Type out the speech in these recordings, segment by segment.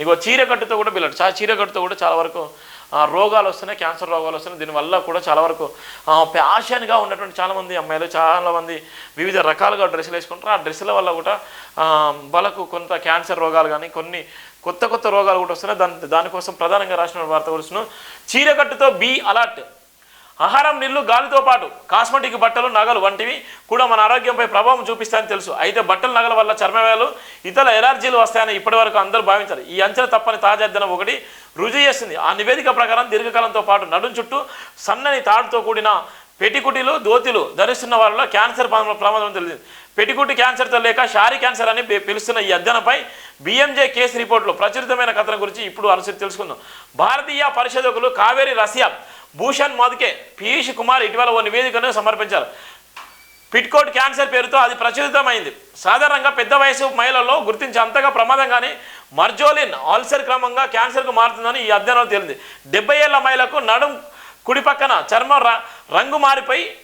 ఇగో చీరకట్టుతో కూడా బిల్లడు చా చీరకట్టుతో కూడా చాలా వరకు ఆ, రోగాలు వస్తున్నాయి క్యాన్సర్ రోగాలు వస్తున్నాయి. దీనివల్ల కూడా చాలా వరకు ఫ్యాషన్గా ఉన్నటువంటి చాలామంది అమ్మాయిలు చాలామంది వివిధ రకాలుగా డ్రెస్సులు వేసుకుంటారు. ఆ డ్రెస్సుల వల్ల కూడా వాళ్ళకు కొంత క్యాన్సర్ రోగాలు కానీ కొన్ని కొత్త కొత్త రోగాలు కూడా వస్తున్నాయి. దాని దానికోసం ప్రధానంగా రాసిన వార్త కూడా చీరకట్టుతో బీ అలర్ట్. ఆహారం నీళ్ళు గాలితో పాటు కాస్మెటిక్ బట్టలు నగలు వంటివి కూడా మన ఆరోగ్యంపై ప్రభావం చూపిస్తాయని తెలుసు. అయితే బట్టలు నగల వల్ల చర్మవేలు ఇతర ఎలర్జీలు వస్తాయని ఇప్పటివరకు అందరూ భావించారు. ఈ అంచనా తప్పని తాజా ఒకటి రుజువు చేస్తుంది ఆ నివేదిక ప్రకారం దీర్ఘకాలంతో పాటు నడుం చుట్టూ సన్నని తాడుతో కూడిన పెటికుటిలు దోతిలు ధరిస్తున్న వారిలో క్యాన్సర్ ప్రమాదం తెలిసింది పెటికుటి క్యాన్సర్తో లేక షారీ క్యాన్సర్ అని పిలుస్తున్న ఈ అధ్యయనంపై బిఎంజే కేసు రిపోర్టులో ప్రచురితమైన కథనం గురించి ఇప్పుడు అనుసరి తెలుసుకుందాం. భారతీయ పరిశోధకులు కావేరి రసియా భూషణ్ మోదకే పీయూష్ కుమార్ ఇటీవల ఓ నివేదికను సమర్పించారు. పిట్కోట్ క్యాన్సర్ పేరుతో అది ప్రచురితమైంది. సాధారణంగా పెద్ద వయసు మహిళల్లో గుర్తించి అంతగా ప్రమాదం కానీ మర్జోలిన్ ఆల్సర్ క్రమంగా క్యాన్సర్కు మారుతుందని ఈ అధ్యయనం తేలింది. డెబ్బై ఏళ్ళ మహిళకు నడుం కుడి పక్కన చర్మం ర- రంగు మారిపోయి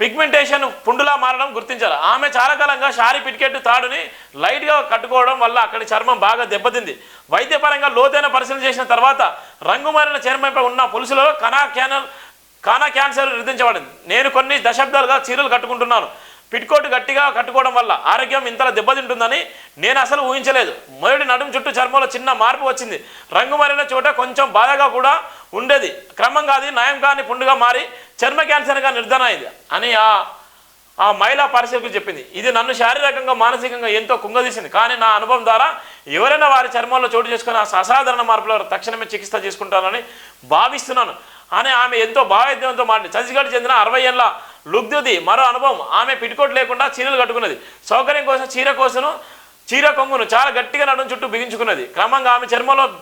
పిగ్మెంటేషన్ పుండులా మారడం గుర్తించారు ఆమె చాలా కాలంగా షారీ పిటికెట్ తాడుని లైట్గా కట్టుకోవడం వల్ల అక్కడి చర్మం బాగా దెబ్బతింది. వైద్యపరంగా లోతైన పరిశీలన చేసిన తర్వాత రంగు మారిన చర్మంపై ఉన్న పులుసులో కణా క్యానల్ కానా క్యాన్సర్ నిర్ధించబడింది నేను కొన్ని దశాబ్దాలుగా చీరలు కట్టుకుంటున్నాను. పిట్కోట్ గట్టిగా కట్టుకోవడం వల్ల ఆరోగ్యం ఇంతలా దెబ్బతింటుందని నేను అసలు ఊహించలేదు. మొదటి నడుము చుట్టూ చర్మంలో చిన్న మార్పు వచ్చింది. రంగు మారిన చోట కొంచెం బాధగా కూడా ఉండేది. క్రమంగా అది నయం కాని పుండుగా మారి చర్మ క్యాన్సర్గా నిర్ధారణ అయింది. అని ఆ ఆ మహిళా పరిశీలకులు చెప్పింది. ఇది నన్ను శారీరకంగా మానసికంగా ఎంతో కుంగదీసింది. కానీ నా అనుభవం ద్వారా ఎవరైనా వారి చర్మంలో చోటు చేసుకుని ఆ అసాధారణ మార్పులో తక్షణమే చికిత్స చేసుకుంటానని భావిస్తున్నాను. అని ఆమె ఎంతో భావోద్యమంతో మాట్లాడి ఛత్తీస్గఢ్ చెందిన అరవై ఏళ్ళ లుగ్దుది మరో అనుభవం. ఆమె పిటికోట్ లేకుండా చీరలు కట్టుకున్నది. సౌకర్యం కోసం చీర కోసను చీర కొంగును చాలా గట్టిగా నడుము చుట్టూ బిగించుకున్నది. క్రమంగా ఆమె చర్మంలో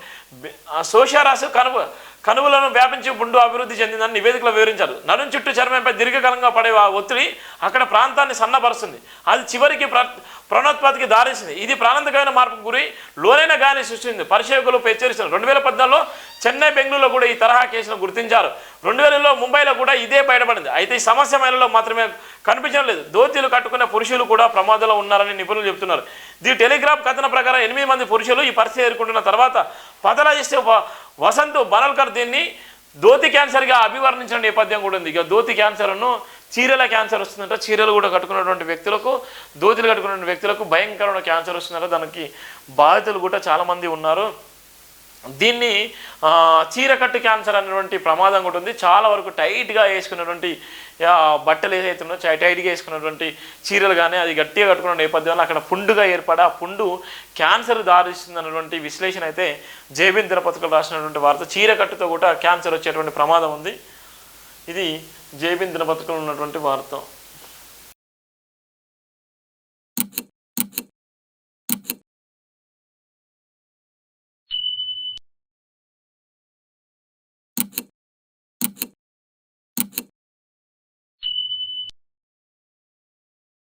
సోషారాసు ఆ కనువులను వ్యాపించి పుండు అభివృద్ధి చెందిందని నివేదికలో వివరించారు. నడుం చుట్టూ చర్మంపై దీర్ఘకాలంగా పడే ఆ ఒత్తిడి అక్కడ ప్రాంతాన్ని సన్నపరుస్తుంది. అది చివరికి ప్ర ప్రణోత్పత్తికి దారిసింది. ఇది ప్రాణాంతకమైన మార్పు గురి లోనైన గాలి సృష్టించింది. పరిశోధకులు హెచ్చరిస్తున్నారు. రెండు వేల పద్నాలుగులో చెన్నై బెంగళూరులో కూడా ఈ తరహా కేసును గుర్తించారు. రెండు వేలలో ముంబైలో కూడా ఇదే బయటపడింది. అయితే ఈ సమస్య మహిళల్లో మాత్రమే కనిపించడం లేదు. దోతీలు కట్టుకునే పురుషులు కూడా ప్రమాదంలో ఉన్నారని నిపుణులు చెబుతున్నారు. ది టెలిగ్రాఫ్ కథన ప్రకారం ఎనిమిది మంది పురుషులు ఈ పరిస్థితి ఎదుర్కొంటున్న తర్వాత పథలాజిస్ట్ వసంత్ బనల్కర్ దీన్ని దోతి క్యాన్సర్గా అభివర్ణించిన నేపథ్యం కూడా ఉంది. ఇక దోతి క్యాన్సర్ను చీరల క్యాన్సర్ వస్తుందంట. చీరలు కూడా కట్టుకున్నటువంటి వ్యక్తులకు దోతులు కట్టుకున్న వ్యక్తులకు భయంకరమైన క్యాన్సర్ వస్తుందంట. దానికి బాధితులు కూడా చాలామంది ఉన్నారు. దీన్ని చీరకట్టు క్యాన్సర్ అనేటువంటి ప్రమాదం కూడా ఉంది. చాలా వరకు టైట్గా వేసుకున్నటువంటి బట్టలు ఏదైతే ఉన్నో టైట్గా వేసుకున్నటువంటి చీరలు కానీ అది గట్టిగా కట్టుకున్న నేపథ్యంలో అక్కడ పుండుగా ఏర్పడి ఆ పుండు క్యాన్సర్ దారిస్తుంది అన్నటువంటి విశ్లేషణ అయితే జేబిన్ దినపత్రికలు రాసినటువంటి వార్త చీరకట్టుతో కూడా క్యాన్సర్ వచ్చేటువంటి ప్రమాదం ఉంది. ఇది జేబిన్ దినపత్రికలో ఉన్నటువంటి వార్త.